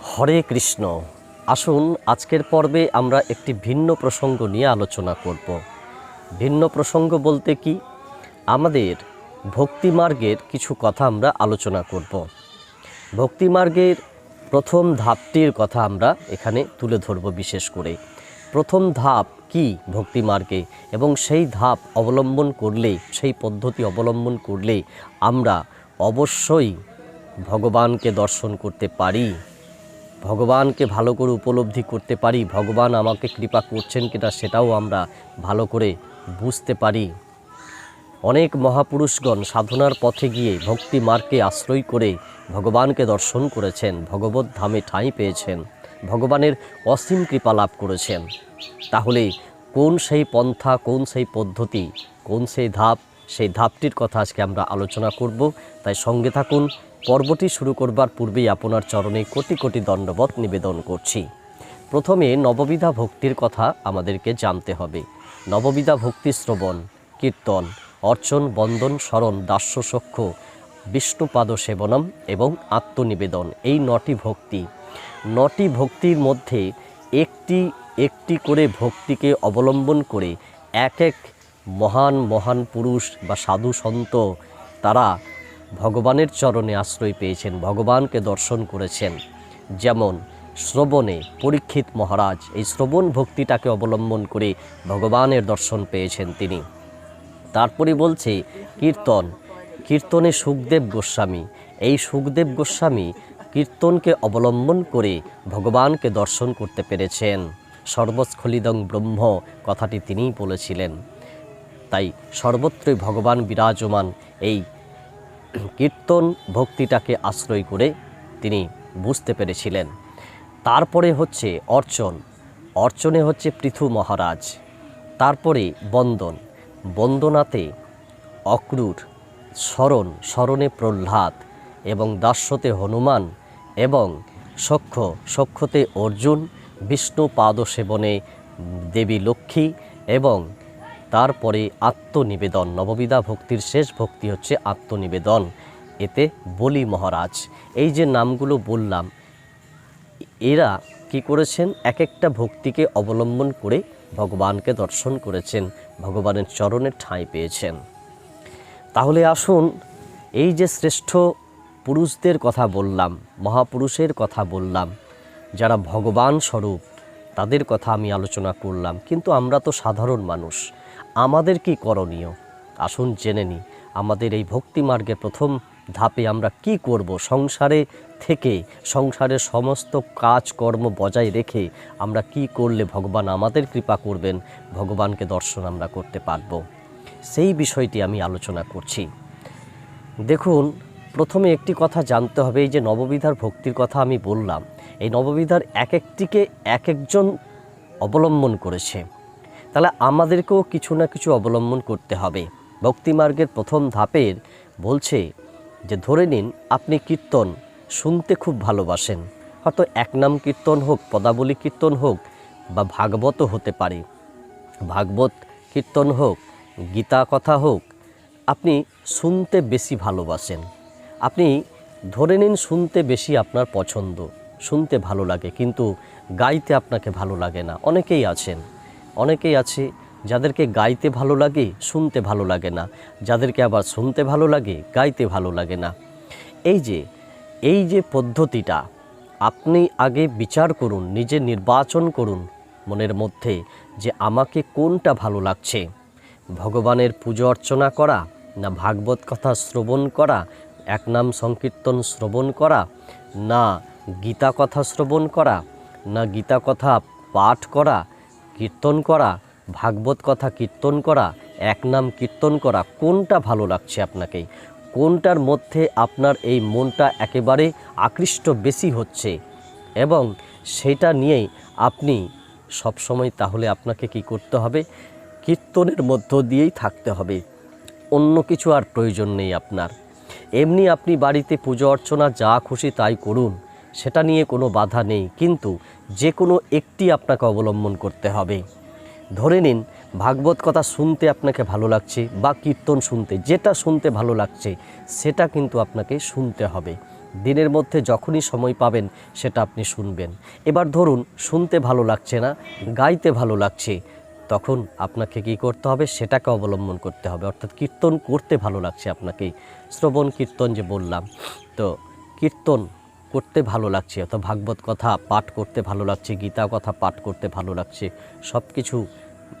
হরে কৃষ্ণ। আসুন আজকের পর্বে আমরা একটি ভিন্ন প্রসঙ্গ নিয়ে আলোচনা করব। ভিন্ন প্রসঙ্গ বলতে কি? আমাদের ভক্তিমার্গের কিছু কথা আমরা আলোচনা করব। ভক্তিমার্গের প্রথম ধাপটির কথা আমরা এখানে তুলে ধরব বিশেষ করে। প্রথম ধাপ কি ভক্তিমার্গে এবং সেই ধাপ অবলম্বন করলে, সেই পদ্ধতি অবলম্বন করলে আমরা অবশ্যই ভগবানকে দর্শন করতে পারি। ভগবানকে ভালো করে উপলব্ধি করতে পারি, ভগবান আমাকে কৃপা করছেন কিনা সেটাও আমরা ভালো করে বুঝতে পারি। অনেক মহাপুরুষগণ সাধনার পথে গিয়ে ভক্তি মার্গকে আশ্রয় করে ভগবানকে দর্শন করেছেন, ভগবত ধামে ঠাঁই পেয়েছেন, ভগবানের অসীম কৃপা লাভ করেছেন। তাহলে কোন সেই পন্থা, কোন সেই পদ্ধতি, কোন সেই ধাপ, সেই ধাপটির কথা আজকে আমরা আলোচনা করব। তাই সঙ্গে থাকুন পর্বটি শুরু করবার পূর্বেই আপনার চরণে কোটি কোটি দণ্ডবত নিবেদন করছি। প্রথমে নববিধা ভক্তির কথা আমাদেরকে জানতে হবে। নববিধা ভক্তি শ্রবণ, কীর্তন, অর্চন, বন্দন, স্মরণ, দাস্য সখ্য, বিষ্ণুপাদ সেবনম এবং আত্মনিবেদন এই নটি ভক্তি। নটি ভক্তির মধ্যে একটি একটি করে ভক্তিকে অবলম্বন করে এক এক মহান মহান পুরুষ বা সাধু সন্ত তারা ভগবানের চরণে আশ্রয় পেয়েছেন, ভগবানকে দর্শন করেছেন। যেমন শ্রবণে পরীক্ষিত মহারাজ, এই শ্রবণ ভক্তিটাকে অবলম্বন করে ভগবানের দর্শন পেয়েছেন তিনি। তারপরে বলছে, কীর্তন, কীর্তনে সুখদেব গোস্বামী। এই সুখদেব গোস্বামী কীর্তনকে অবলম্বন করে ভগবানকে দর্শন করতে পেরেছেন। সর্বস্খলিদং ব্রহ্ম, কথাটি তিনিই বলেছিলেন। তাই সর্বত্রই ভগবান বিরাজমান এই কীর্তন ভক্তিটাকে আশ্রয় করে তিনি বুঝতে পেরেছিলেন। তারপরে হচ্ছে অর্চন। অর্চনে হচ্ছে পৃথু মহারাজ। তারপরে বন্দন। বন্দনাতে অক্রূর স্মরণ স্মরণে প্রহ্লাদ এবং দাস্যতে হনুমান এবং সখ্য সক্ষতে অর্জুন বিষ্ণু পাদ সেবনে দেবী লক্ষ্মী এবং তারপরে আত্মনিবেদন, নববিধা ভক্তির শেষ ভক্তি হচ্ছে আত্মনিবেদন। এতে বলি মহারাজ, এই যে নামগুলো বললাম, এরা কি করেছেন? এক একটা ভক্তিকে অবলম্বন করে ভগবানকে দর্শন করেছেন, ভগবানের চরণের ঠাঁই পেয়েছেন। তাহলে আসুন, এই যে শ্রেষ্ঠ পুরুষদের কথা বললাম, মহাপুরুষের কথা বললাম, যারা ভগবান স্বরূপ, তাদের কথা আমি আলোচনা করলাম। কিন্তু আমরা তো সাধারণ মানুষ আমাদের কি করণীয়? আসুন জেনে নিই, আমাদের এই ভক্তি মার্গের প্রথম ধাপে আমরা কি করব? সংসারে থেকে, সংসারের সমস্ত কাজকর্ম বজায় রেখে আমরা কি করলে ভগবান আমাদের কৃপা করবেন? ভগবানকে দর্শন আমরা করতে পারব। সেই বিষয়টি আমি আলোচনা করছি। দেখুন, প্রথমে একটি কথা জানতে হবে, এই যে নববিধার ভক্তির কথা আমি বললাম, এই নববিধার এক একটিকে এক একজন অবলম্বন করেছে। তাহলে আমাদেরকেও কিছু না কিছু অবলম্বন করতে হবে। ভক্তিমার্গের প্রথম ধাপের বলছে যে, ধরে নিন আপনি কীর্তন শুনতে খুব ভালোবাসেন। হয়তো এক নাম কীর্তন হোক, পদাবলী কীর্তন হোক বা ভাগবতও হতে পারে। ভাগবত কীর্তন হোক, গীতা কথা হোক, আপনি শুনতে বেশি ভালোবাসেন। আপনি ধরে নিন শুনতে বেশি আপনার পছন্দ, শুনতে ভালো লাগে, কিন্তু গাইতে আপনাকে ভালো লাগে না। অনেকেই আছেন অনেকেই আছে যাদেরকে গাইতে ভালো লাগে, শুনতে ভালো লাগে না। যাদেরকে আবার শুনতে ভালো লাগে, গাইতে ভালো লাগে না। এই যে এই যে পদ্ধতিটা, আপনি আগে বিচার করুন, নিজে নির্বাচন করুন মনের মধ্যে যে আমাকে কোনটা ভালো লাগছে। ভগবানের পুজো অর্চনা করা না ভাগবত কথা শ্রবণ করা, এক নাম সংকীর্তন শ্রবণ করা, না গীতা কথা শ্রবণ করা, না গীতা কথা পাঠ করা কীর্তন করা, ভাগবত কথা কীর্তন করা, এক নাম কীর্তন করা, কোনটা ভালো লাগছে আপনাকে? কোনটার মধ্যে আপনার এই মনটা একেবারে আকৃষ্ট বেশি হচ্ছে? এবং সেটা নিয়েই আপনি সবসময় তাহলে আপনাকে কি করতে হবে? কীর্তনের মধ্য দিয়েই থাকতে হবে। অন্য কিছু আর প্রয়োজন নেই আপনার। এমনি আপনি বাড়িতে পুজো অর্চনা যা খুশি তাই করুন। সেটা নিয়ে কোনো বাধা নেই, কিন্তু যে কোনো একটি আপনাকে অবলম্বন করতে হবে। ধরে নিন, ভাগবত কথা শুনতে আপনাকে ভালো লাগছে বা কীর্তন শুনতে, যেটা শুনতে ভালো লাগছে, সেটা কিন্তু আপনাকে শুনতে হবে। দিনের মধ্যে যখনই সময় পাবেন, সেটা আপনি শুনবেন। এবার ধরুন, শুনতে ভালো লাগছে না, গাইতে ভালো লাগছে, তখন আপনাকে কি করতে হবে? সেটাকে অবলম্বন করতে হবে। অর্থাৎ কীর্তন করতে ভালো লাগছে আপনাকে। শ্রবণ কীর্তন যে বললাম, তো কীর্তন করতে ভালো লাগছে অথবা ভাগবত কথা, পাঠ করতে ভালো লাগছে, গীতা কথা পাঠ করতে ভালো লাগছে সব কিছু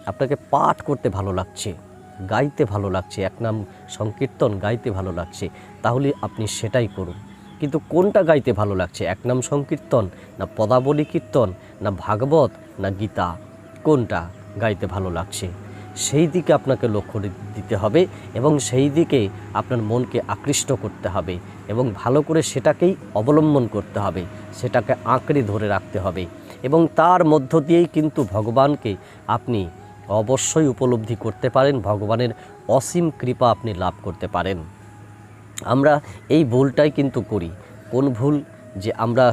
আপনাকে পাঠ করতে ভালো লাগছে, গাইতে ভালো লাগছে, এক নাম সংকীর্তন গাইতে ভালো লাগছে, তাহলে আপনি সেটাই করুন। কিন্তু কোনটা গাইতে ভালো লাগছে? এক নাম সংকীর্তন, না পদাবলী কীর্তন, না ভাগবত, না গীতা? কোনটা গাইতে ভালো লাগছে? সেই দিকে আপনাকে লক্ষ্য দিতে হবে এবং সেই দিকে আপনার মনকে আকৃষ্ট করতে হবে। এবং ভালো করে সেটাকেই অবলম্বন করতে হবে, সেটাকে আঁকড়ে ধরে রাখতে হবে এবং তার মধ্য দিয়েই কিন্তু ভগবানকে আপনি অবশ্যই উপলব্ধি করতে পারেন, ভগবানের অসীম কৃপা আপনি লাভ করতে পারেন। আমরা এই ভুলটাই কিন্তু করি। কোন ভুল যে আমরা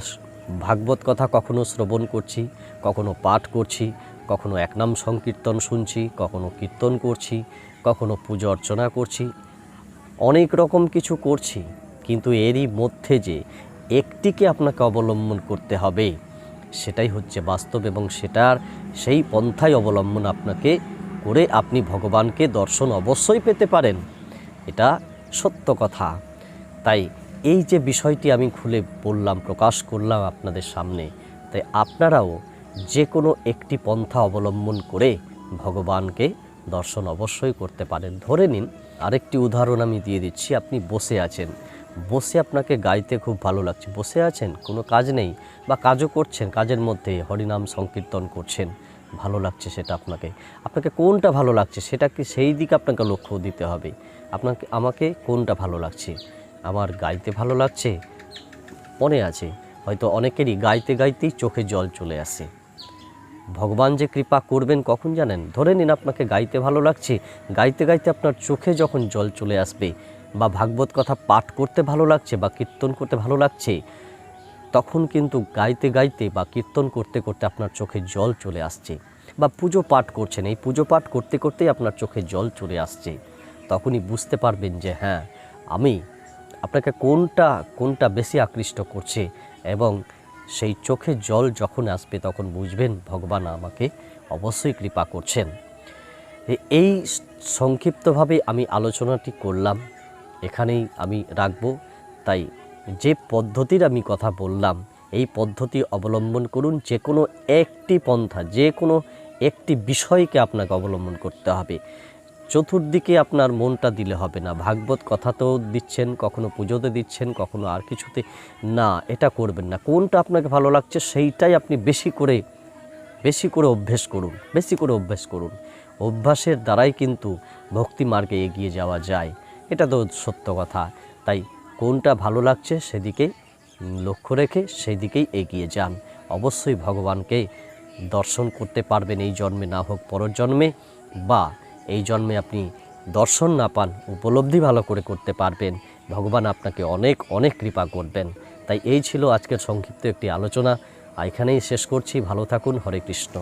ভাগবত কথা কখনো শ্রবণ করছি, কখনো পাঠ করছি, কখনো একনাম সংকীর্তন শুনছি, কখনো কীর্তন করছি, কখনো পুজো অর্চনা করছি, অনেক রকম কিছু করছি কিন্তু এরই মধ্যে যে একটিকে আপনাকে অবলম্বন করতে হবে, সেটাই হচ্ছে বাস্তব এবং সেটার সেই পন্থাই অবলম্বন আপনাকে করে আপনি ভগবানকে দর্শন অবশ্যই পেতে পারেন। এটা সত্য কথা। তাই এই যে বিষয়টি আমি খুলে বললাম, প্রকাশ করলাম আপনাদের সামনে, তাই আপনারাও যে কোনো একটি পন্থা অবলম্বন করে ভগবানকে দর্শন অবশ্যই করতে পারেন। ধরে নিন, আরেকটি উদাহরণ আমি দিয়ে দিচ্ছি, আপনি বসে আছেন। বসে আপনাকে গাইতে খুব ভালো লাগছে। বসে আছেন, কোনো কাজ নেই বা কাজও করছেন, কাজের মধ্যে হরিনাম সংকীর্তন করছেন, ভালো লাগছে সেটা আপনাকে। আপনাকে কোনটা ভালো লাগছে সেটা কি সেই দিকে আপনাকে লক্ষ্য দিতে হবে। আপনাকে, আমাকে কোনটা ভালো লাগছে? আমার গাইতে ভালো লাগছে? মনে আছে, হয়তো অনেকেরই গাইতে গাইতেই চোখে জল চলে আসে। ভগবান যে কৃপা করবেন কখন জানেন? ধরে নিন আপনাকে গাইতে ভালো লাগছে, গাইতে গাইতে আপনার চোখে যখন জল চলে আসবে বা ভাগবত কথা পাঠ করতে ভালো লাগছে বা কীর্তন করতে ভালো লাগছে, তখন কিন্তু গাইতে গাইতে বা কীর্তন করতে করতে আপনার চোখে জল চলে আসছে বা পুজো পাঠ করছেন, এই পুজো পাঠ করতে করতেই আপনার চোখে জল চলে আসছে। তখনই বুঝতে পারবেন যে হ্যাঁ আমি আপনাকে কোনটা কোনটা বেশি আকৃষ্ট করছে এবং সেই চোখে জল যখন আসবে তখন বুঝবেন ভগবান আমাকে অবশ্যই কৃপা করছেন। এই সংক্ষিপ্তভাবে আমি আলোচনাটি করলাম। এখানেই আমি রাখব। তাই যে পদ্ধতির আমি কথা বললাম, এই পদ্ধতি অবলম্বন করুন, যে কোনো একটি পন্থা, যে কোনো একটি বিষয়কে আপনাকে অবলম্বন করতে হবে। চতুর্দিকে আপনার মনটা দিলে হবে না। ভাগবত কথাতেও দিচ্ছেন, কখনো পুজোতে দিচ্ছেন, কখনো আর কিছুতে। না, এটা করবেন না। কোনটা আপনাকে ভালো লাগছে সেইটাই আপনি বেশি করে বেশি করে অভ্যেস করুন, বেশি করে অভ্যেস করুন। অভ্যাসের দ্বারাই কিন্তু ভক্তি মার্গে এগিয়ে যাওয়া যায়। এটা তো সত্য কথা। তাই কোনটা ভালো লাগছে সেদিকেই লক্ষ্য রেখে সেই দিকেই এগিয়ে যান। অবশ্যই ভগবানকে দর্শন করতে পারবেন এই জন্মে, না হোক পরের জন্মে, বা এই জন্মে আপনি দর্শন না পান, উপলব্ধি ভালো করে করতে পারবেন। ভগবান আপনাকে অনেক অনেক কৃপা করবেন। তাই এই ছিল আজকের সংক্ষিপ্ত একটি আলোচনা। এখানেই শেষ করছি। ভালো থাকুন। হরে কৃষ্ণ।